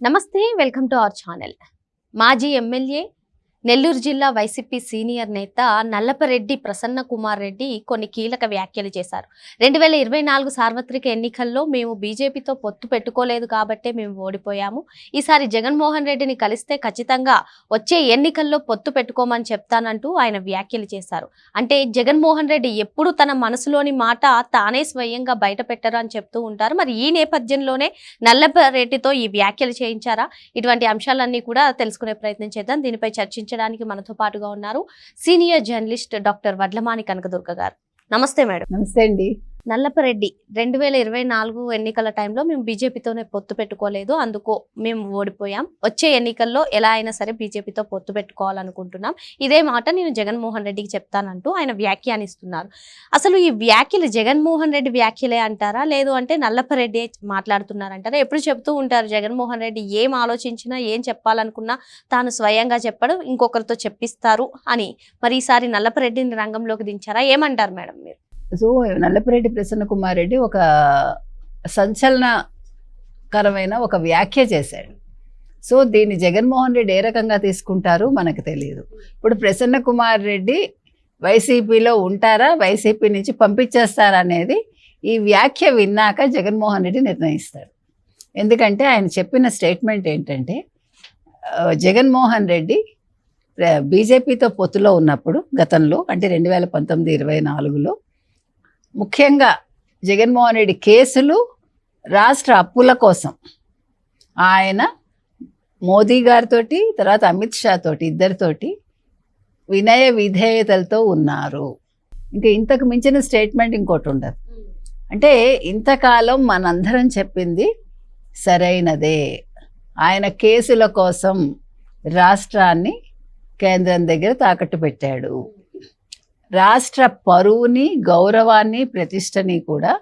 నమస్తే welcome to our channel మాజీ MLA Nellore జిల్లా వైసీపీ సీనియర్ నేత నల్లపరెడ్డి ప్రసన్న కుమార్ రెడ్డి కొన్ని కీలక వ్యాఖ్యలు చేశారు. రెండు వేల ఇరవై నాలుగు సార్వత్రిక ఎన్నికల్లో మేము బీజేపీతో పొత్తు పెట్టుకోలేదు కాబట్టే మేము ఓడిపోయాము. ఈసారి జగన్మోహన్ రెడ్డిని కలిస్తే ఖచ్చితంగా వచ్చే ఎన్నికల్లో పొత్తు పెట్టుకోమని చెప్తానంటూ ఆయన వ్యాఖ్యలు చేశారు. అంటే జగన్మోహన్ రెడ్డి ఎప్పుడు తన మనసులోని మాట తానే స్వయంగా బయట పెట్టరు అని చెప్తూ ఉంటారు. మరి ఈ నేపథ్యంలోనే నల్లపరెడ్డితో ఈ వ్యాఖ్యలు చేయించారా? ఇటువంటి అంశాలన్నీ కూడా తెలుసుకునే ప్రయత్నం చేద్దాం. దీనిపై చర్చించడానికి మనతో పాటుగా ఉన్నారు senior journalist doctor Vadlamani Kanakadurga garu. నమస్తే మేడం. నమస్తే అండి. నల్లపరెడ్డి రెండు వేల ఇరవై నాలుగు ఎన్నికల టైంలో మేము బీజేపీతోనే పొత్తు పెట్టుకోలేదు. అందుకో మేము ఓడిపోయాం. వచ్చే ఎన్నికల్లో ఎలా అయినా సరే బీజేపీతో పొత్తు పెట్టుకోవాలనుకుంటున్నాం. ఇదే మాట నేను జగన్మోహన్ రెడ్డికి చెప్తానంటూ ఆయన వ్యాఖ్యానిస్తున్నారు. అసలు ఈ వ్యాఖ్యలు జగన్మోహన్ రెడ్డి వ్యాఖ్యలే అంటారా? లేదు అంటే నల్లపరెడ్డి మాట్లాడుతున్నారంటారా? ఎప్పుడు చెప్తూ ఉంటారు జగన్మోహన్ రెడ్డి ఏం ఆలోచించినా ఏం చెప్పాలనుకున్నా తాను స్వయంగా చెప్పడం ఇంకొకరితో చెప్పిస్తారు అని. మరి ఈసారి నల్లపరెడ్డిని రంగంలోకి దించారా? ఏమంటారు మేడం మీరు? సో నల్లపిరెడ్డి ప్రసన్న కుమార్ రెడ్డి ఒక సంచలనకరమైన ఒక వ్యాఖ్య చేశాడు. సో దీన్ని జగన్మోహన్ రెడ్డి ఏ రకంగా తీసుకుంటారు మనకు తెలియదు ఇప్పుడు ప్రసన్న కుమార్ రెడ్డి వైసీపీలో ఉంటారా వైసీపీ నుంచి పంపించేస్తారా అనేది ఈ వ్యాఖ్య విన్నాక జగన్మోహన్ రెడ్డి నిర్ణయిస్తాడు. ఎందుకంటే ఆయన చెప్పిన స్టేట్మెంట్ ఏంటంటే జగన్మోహన్ రెడ్డి బీజేపీతో పొత్తులో ఉన్నప్పుడు గతంలో అంటే రెండు వేల పంతొమ్మిది ఇరవై నాలుగులో ముఖ్యంగా జగన్మోహన్ రెడ్డి కేసులు రాష్ట్ర అప్పుల కోసం. ఆయన మోదీ గారితోటి తర్వాత అమిత్ షా తోటి ఇద్దరితోటి వినయ విధేయతలతో ఉన్నారు. ఇంకా ఇంతకు మించిన స్టేట్మెంట్ ఇంకోటి ఉండదు. అంటే ఇంతకాలం మనందరం చెప్పింది సరైనదే. ఆయన కేసుల కోసం రాష్ట్రాన్ని కేంద్రం దగ్గర తాకట్టు పెట్టాడు. రాష్ట్ర పరువుని గౌరవాన్ని ప్రతిష్టని కూడా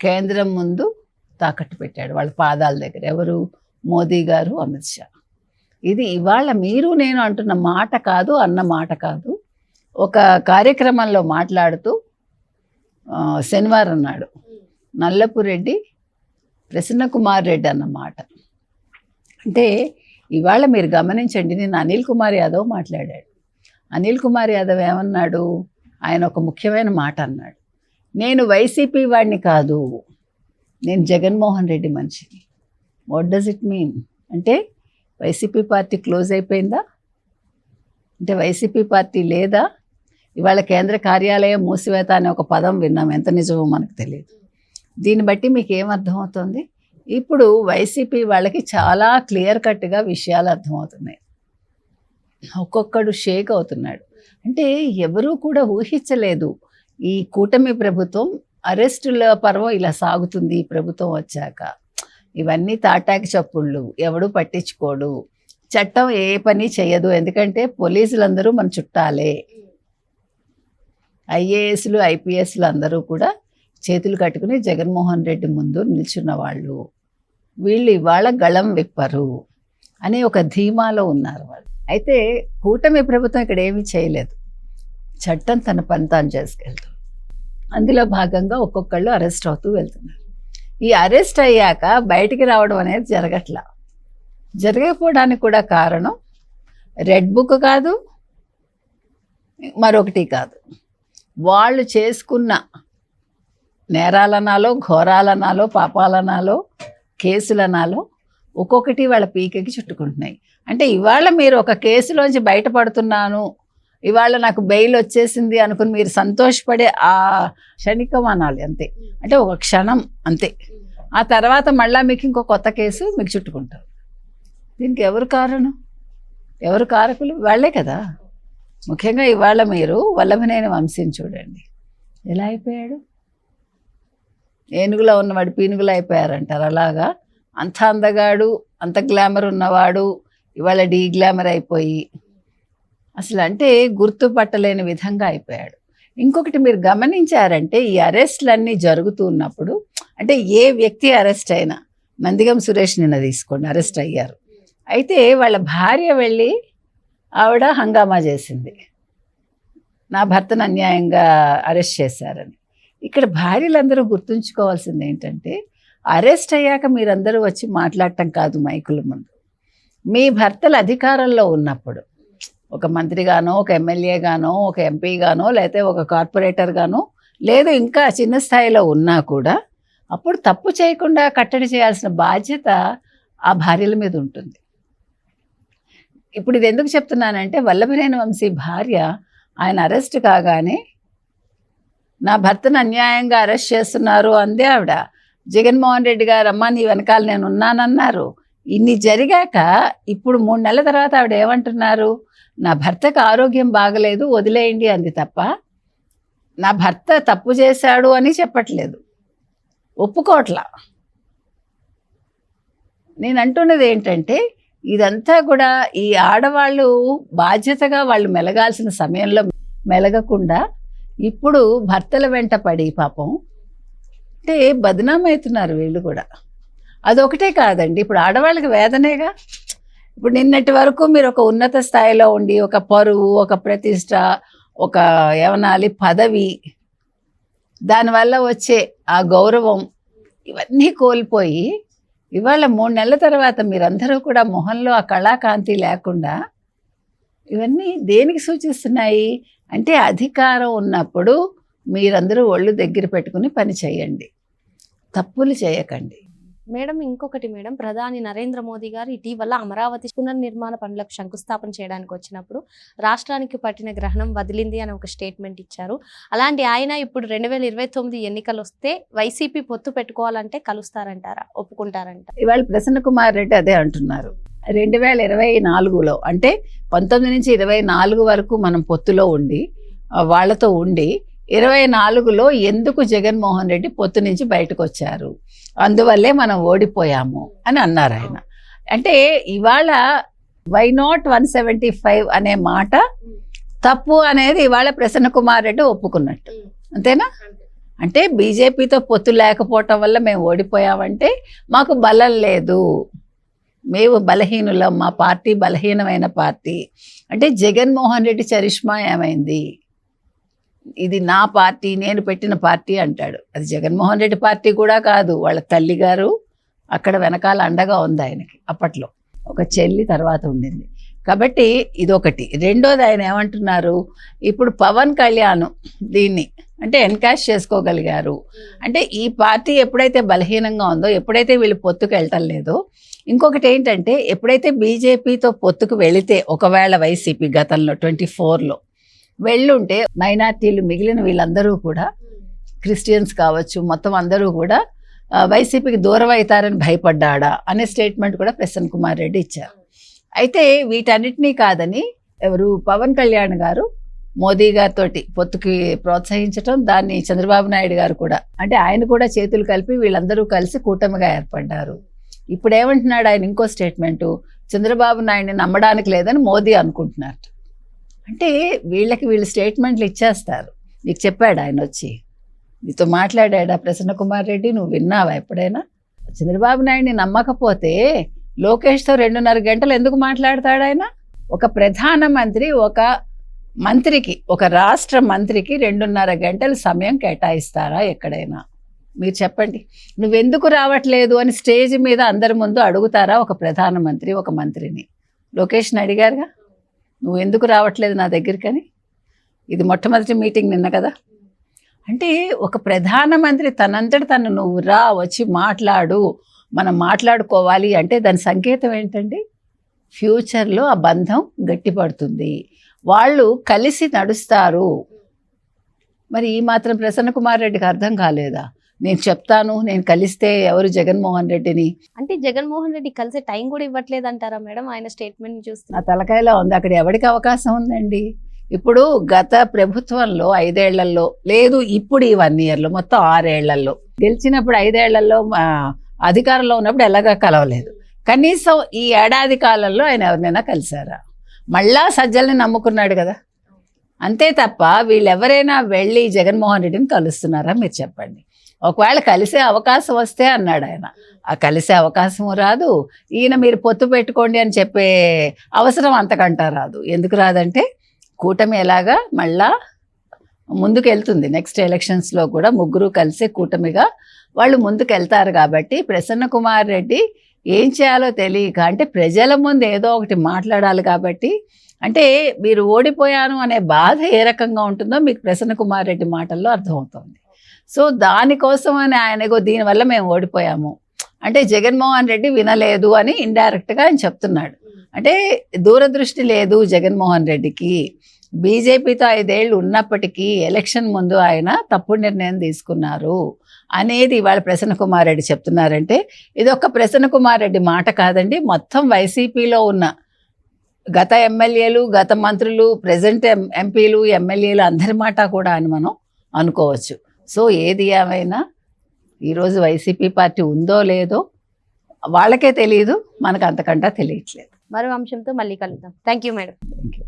కేంద్రం ముందు తాకట్టు పెట్టాడు వాళ్ళ పాదాల దగ్గర. ఎవరు? మోదీ గారు అమిత్ షా. ఇది ఇవాళ మీరు నేను అంటున్న మాట కాదు అన్న మాట కాదు. ఒక కార్యక్రమంలో మాట్లాడుతూ శనివారం నాడు నల్లపురెడ్డి ప్రసన్న కుమార్ రెడ్డి అన్నమాట అంటే ఇవాళ మీరు గమనించండి నేను అనిల్ కుమార్ యాదవ్ మాట్లాడాడు. అనిల్ కుమార్ యాదవ్ ఏమన్నాడు? ఆయన ఒక ముఖ్యమైన మాట అన్నాడు. నేను వైసీపీ వాడిని కాదు. నేను జగన్మోహన్ రెడ్డి మనిషిని. వాట్ డస్ ఇట్ మీన్ అంటే వైసీపీ పార్టీ క్లోజ్ అయిపోయిందా? అంటే వైసీపీ పార్టీ లేదా? ఇవాళ కేంద్ర కార్యాలయం మూసివేత అనే ఒక పదం విన్నాం. ఎంత నిజమో మనకు తెలియదు. దీన్ని బట్టి మీకు ఏమర్థమవుతుంది ఇప్పుడు వైసీపీ వాళ్ళకి చాలా క్లియర్ కట్గా విషయాలు అర్థమవుతున్నాయి. ఒక్కొక్కడు షేక్ అవుతున్నాడు. అంటే ఎవరూ కూడా ఊహించలేదు. ఈ కూటమి ప్రభుత్వం అరెస్టుల పర్వం ఇలా సాగుతుంది ఈ ప్రభుత్వం వచ్చాక. ఇవన్నీ తాటాకి చప్పుళ్ళు ఎవడు పట్టించుకోడు. చట్టం ఏ పని చేయదు ఎందుకంటే పోలీసులందరూ మన చుట్టాలే. ఐఏఎస్లు ఐపీఎస్లు అందరూ కూడా చేతులు కట్టుకుని జగన్మోహన్ రెడ్డి ముందు నిల్చున్న వాళ్ళు. వీళ్ళు ఇవాళ గళం విప్పరు అనే ఒక ధీమాలో ఉన్నారు వాళ్ళు. అయితే కూటమి ప్రభుత్వం ఇక్కడ ఏమీ చేయలేదు. చట్టం తన పని తాను చేసుకెళ్తుంది. అందులో భాగంగా ఒక్కొక్కళ్ళు అరెస్ట్ అవుతూ వెళ్తున్నారు. ఈ అరెస్ట్ అయ్యాక బయటికి రావడం అనేది జరగట్లా. జరగకపోవడానికి కూడా కారణం రెడ్ బుక్ కాదు మరొకటి కాదు. వాళ్ళు చేసుకున్న నేరాలనాలో ఘోరాలనాలో పాపాలనాలో కేసులనాలో ఒక్కొక్కటి వాళ్ళ పీకకి చుట్టుకుంటున్నాయి. అంటే ఇవాళ మీరు ఒక కేసులోంచి బయటపడుతున్నాను ఇవాళ నాకు బెయిల్ వచ్చేసింది అనుకుని మీరు సంతోషపడే ఆ క్షణికం అనాలి అంతే. అంటే ఒక క్షణం అంతే. ఆ తర్వాత మళ్ళీ మీకు ఇంకో కొత్త కేసు మీకు చుట్టుకుంటారు దీనికి ఎవరు కారణం? ఎవరు కారకులు? వాళ్ళే కదా. ముఖ్యంగా ఇవాళ మీరు వల్లభనేని వంశీని చూడండి. ఎలా అయిపోయాడు? ఏనుగులో ఉన్నవాడు పీనుగులు అయిపోయారంటారు అలాగా? అంత అందగాడు అంత గ్లామర్ ఉన్నవాడు ఇవాళ డీ గ్లామర్ అయిపోయి అసలు అంటే గుర్తుపట్టలేని విధంగా అయిపోయాడు. ఇంకొకటి మీరు గమనించారంటే ఈ అరెస్ట్లన్నీ జరుగుతూ ఉన్నప్పుడు అంటే ఏ వ్యక్తి అరెస్ట్ అయినా నందిగం సురేష్ నిన్న తీసుకోండి అరెస్ట్ అయ్యారు. అయితే వాళ్ళ భార్య వెళ్ళి ఆవిడ హంగామా చేసింది. నా భర్తను అన్యాయంగా అరెస్ట్ చేశారని. ఇక్కడ భార్యలందరూ గుర్తుంచుకోవాల్సింది ఏంటంటే అరెస్ట్ అయ్యాక మీరందరూ వచ్చి మాట్లాడటం కాదు మైకుల ముందు. మీ భర్తలు అధికారంలో ఉన్నప్పుడు ఒక మంత్రిగానో ఒక ఎమ్మెల్యేగానో ఒక ఎంపీగానో లేకపోతే ఒక కార్పొరేటర్గానో లేదు ఇంకా చిన్న స్థాయిలో ఉన్నా కూడా అప్పుడు తప్పు చేయకుండా కట్టడి చేయాల్సిన బాధ్యత ఆ భార్యల మీద ఉంటుంది. ఇప్పుడు ఇది ఎందుకు చెప్తున్నానంటే వల్లభనేని వంశీ భార్య ఆయన అరెస్ట్ కాగానే నా భర్తను అన్యాయంగా అరెస్ట్ చేస్తున్నారు అందే ఆవిడ. జగన్మోహన్ రెడ్డి గారు అమ్మ నీ వెనకాల నేను ఉన్నానన్నారు. ఇన్ని జరిగాక ఇప్పుడు మూడు నెలల తర్వాత ఆవిడ ఏమంటున్నారు? నా భర్తకు ఆరోగ్యం బాగలేదు వదిలేయండి అంది తప్ప నా భర్త తప్పు చేశాడు అని చెప్పట్లేదు. ఒప్పుకోట్లా. నేను అంటున్నది ఏంటంటే ఇదంతా కూడా ఈ ఆడవాళ్ళు బాధ్యతగా వాళ్ళు మెలగాల్సిన సమయంలో మెలగకుండా ఇప్పుడు భర్తల వెంట పడి పాపం అంటే బదనాం అవుతున్నారు వీళ్ళు కూడా. అదొకటే కాదండి. ఇప్పుడు ఆడవాళ్ళకి వేదనేగా ఇప్పుడు నిన్నటి వరకు మీరు ఒక ఉన్నత స్థాయిలో ఉండి ఒక పరువు ఒక ప్రతిష్ట ఒక ఏమనాలి పదవి దానివల్ల వచ్చే ఆ గౌరవం ఇవన్నీ కోల్పోయి ఇవాళ మూడు నెలల తర్వాత మీరందరూ కూడా మొహంలో ఆ కళాకాంతి లేకుండా ఇవన్నీ దేనికి సూచిస్తున్నాయి? అంటే అధికారం ఉన్నప్పుడు మీరందరూ ఒళ్ళు దగ్గర పెట్టుకుని పని చేయండి. తప్పులు చేయకండి. మేడం ఇంకొకటి మేడం. ప్రధాని నరేంద్ర మోదీ గారు ఇటీవల అమరావతి పునర్నిర్మాణ పనులకు శంకుస్థాపన చేయడానికి వచ్చినప్పుడు రాష్ట్రానికి పట్టిన గ్రహణం వదిలింది అని ఒక స్టేట్మెంట్ ఇచ్చారు. అలాంటి ఆయన ఇప్పుడు రెండు వేల ఇరవై తొమ్మిది ఎన్నికలు వస్తే వైసీపీ పొత్తు పెట్టుకోవాలంటే కలుస్తారంటారా? ఒప్పుకుంటారంట. ఇవాళ ప్రసన్న కుమార్ రెడ్డి అదే అంటున్నారు. రెండు వేల ఇరవై నాలుగులో అంటే పంతొమ్మిది నుంచి ఇరవై నాలుగు వరకు మనం పొత్తులో ఉండి వాళ్ళతో ఉండి ఇరవై నాలుగులో ఎందుకు జగన్మోహన్ రెడ్డి పొత్తు నుంచి బయటకు వచ్చారు అందువల్లే మనం ఓడిపోయాము అని అన్నారు ఆయన. అంటే ఇవాళ why not one seventy five అనే మాట తప్పు అనేది ఇవాళ ప్రసన్న కుమార్ రెడ్డి ఒప్పుకున్నట్టు. అంతేనా? అంటే బీజేపీతో పొత్తు లేకపోవటం వల్ల మేము ఓడిపోయామంటే మాకు బలం లేదు. మేము బలహీనులం మా పార్టీ బలహీనమైన పార్టీ. అంటే జగన్మోహన్ రెడ్డి చరిష్మా ఏమైంది? ఇది నా పార్టీ నేను పెట్టిన పార్టీ అంటాడు. అది జగన్మోహన్ రెడ్డి పార్టీ కూడా కాదు వాళ్ళ తల్లి గారు అక్కడ వెనకాల అండగా ఉంది ఆయనకి అప్పట్లో. ఒక చెల్లి తర్వాత ఉండింది. కాబట్టి ఇదొకటి. రెండోది ఆయన ఏమంటున్నారు ఇప్పుడు పవన్ కళ్యాణ్ దీన్ని అంటే ఎన్కాష్ చేసుకోగలిగారు. అంటే ఈ పార్టీ ఎప్పుడైతే బలహీనంగా ఉందో ఎప్పుడైతే వీళ్ళు పొత్తుకు వెళ్ళటం లేదో ఇంకొకటి ఏంటంటే ఎప్పుడైతే బీజేపీతో పొత్తుకు వెళితే ఒకవేళ వైసీపీ గతంలో ట్వంటీ ఫోర్లో వెళ్ళుంటే మైనార్టీలు మిగిలిన వీళ్ళందరూ కూడా క్రిస్టియన్స్ కావచ్చు మొత్తం అందరూ కూడా వైసీపీకి దూరం అవుతారని భయపడ్డాడా అనే స్టేట్మెంట్ కూడా ప్రసన్న కుమార్ రెడ్డి ఇచ్చారు. అయితే వీటన్నిటినీ కాదని ఎవరు పవన్ కళ్యాణ్ గారు మోదీ గారితో పొత్తుకి ప్రోత్సహించటం దాన్ని చంద్రబాబు నాయుడు గారు కూడా అంటే ఆయన కూడా చేతులు కలిపి వీళ్ళందరూ కలిసి కూటమిగా ఏర్పడ్డారు. ఇప్పుడు ఏమంటున్నాడు ఆయన ఇంకో స్టేట్మెంటు చంద్రబాబు నాయుడిని నమ్మడానికి లేదని మోదీ అనుకుంటున్నారు. అంటే వీళ్ళకి వీళ్ళు స్టేట్మెంట్లు ఇచ్చేస్తారు. నీకు చెప్పాడు ఆయన వచ్చి. నీతో మాట్లాడాడా ప్రసన్న కుమార్ రెడ్డి నువ్వు విన్నావా ఎప్పుడైనా? చంద్రబాబు నాయుడిని నమ్మకపోతే లోకేష్తో రెండున్నర గంటలు ఎందుకు మాట్లాడతాడు ఆయన? ఒక ప్రధానమంత్రి ఒక మంత్రికి ఒక రాష్ట్ర మంత్రికి రెండున్నర గంటలు సమయం కేటాయిస్తారా ఎక్కడైనా? మీరు చెప్పండి. నువ్వెందుకు రావట్లేదు అని స్టేజ్ మీద అందరి ముందు అడుగుతారా ఒక ప్రధానమంత్రి ఒక మంత్రిని? లోకేష్ని అడిగారుగా? నువ్వు ఎందుకు రావట్లేదు నా దగ్గరికని? ఇది మొట్టమొదటి మీటింగ్ నిన్న కదా. అంటే ఒక ప్రధానమంత్రి తనంతట తను నువ్వు రా వచ్చి మాట్లాడు మనం మాట్లాడుకోవాలి అంటే దాని సంకేతం ఏంటండి? ఫ్యూచర్లో ఆ బంధం గట్టిపడుతుంది. వాళ్ళు కలిసి నడుస్తారు. మరి ఈ మాత్రం ప్రసన్న కుమార్ రెడ్డికి అర్థం కాలేదా? నేను చెప్తాను నేను కలిస్తే ఎవరు జగన్మోహన్ రెడ్డిని? అంటే జగన్మోహన్ రెడ్డి కలిసే టైం కూడా ఇవ్వట్లేదు అంటారా మేడం? ఆయన స్టేట్మెంట్ నా చూస్తే తలకాయలో ఉంది. అక్కడ ఎవరికి అవకాశం ఉందండి? ఇప్పుడు గత ప్రభుత్వంలో ఐదేళ్ళలో లేదు ఇప్పుడు ఈ వన్ ఇయర్లో మొత్తం ఆరేళ్ళలో. గెలిచినప్పుడు ఐదేళ్ళలో అధికారంలో ఉన్నప్పుడు ఎలాగా కలవలేదు. కనీసం ఈ ఏడాది కాలంలో ఆయన ఎవరినైనా కలిశారా? మళ్ళా సజ్జల్ని నమ్ముకున్నాడు కదా. అంతే తప్ప వీళ్ళెవరైనా వెళ్ళి జగన్మోహన్ రెడ్డిని కలుస్తున్నారా? మీరు చెప్పండి. ఒకవేళ కలిసే అవకాశం వస్తే అన్నాడు ఆయన. ఆ కలిసే అవకాశం రాదు. ఈయన మీరు పొత్తు పెట్టుకోండి అని చెప్పే అవసరం అంతకంటా రాదు. ఎందుకు రాదంటే కూటమి ఎలాగా మళ్ళా ముందుకు వెళ్తుంది నెక్స్ట్ ఎలక్షన్స్లో కూడా ముగ్గురు కలిసి కూటమిగా వాళ్ళు ముందుకు వెళ్తారు కాబట్టి ప్రసన్న కుమార్ రెడ్డి ఏం చేయాలో తెలియక అంటే ప్రజల ముందు ఏదో ఒకటి మాట్లాడాలి కాబట్టి అంటే మీరు ఓడిపోయాను అనే బాధ ఏ రకంగా ఉంటుందో మీకు ప్రసన్న కుమార్ రెడ్డి మాటల్లో అర్థమవుతుంది. సో దానికోసం అని ఆయనగో దీనివల్ల మేము ఓడిపోయాము. అంటే జగన్మోహన్ రెడ్డి వినలేదు అని ఇండైరెక్ట్గా ఆయన చెప్తున్నాడు. అంటే దూరదృష్టి లేదు జగన్మోహన్ రెడ్డికి. బీజేపీతో ఐదేళ్ళు ఉన్నప్పటికీ ఎలక్షన్ ముందు ఆయన తప్పుడు నిర్ణయం తీసుకున్నారు అనేది ఇవాళ ప్రసన్న కుమార్ రెడ్డి చెప్తున్నారంటే ఇది ఒక ప్రసన్న కుమార్ రెడ్డి మాట కాదండి మొత్తం వైసీపీలో ఉన్న గత ఎమ్మెల్యేలు గత మంత్రులు ప్రజెంట్ ఎం ఎంపీలు ఎమ్మెల్యేలు అందరి మాట కూడా అని మనం అనుకోవచ్చు. సో ఏది ఏమైనా ఈరోజు వైసీపీ పార్టీ ఉందో లేదో వాళ్ళకే తెలియదు మనకు అంతకంటా తెలియట్లేదు. మరో అంశంతో మళ్ళీ కలుద్దాం. Thank you madam thank you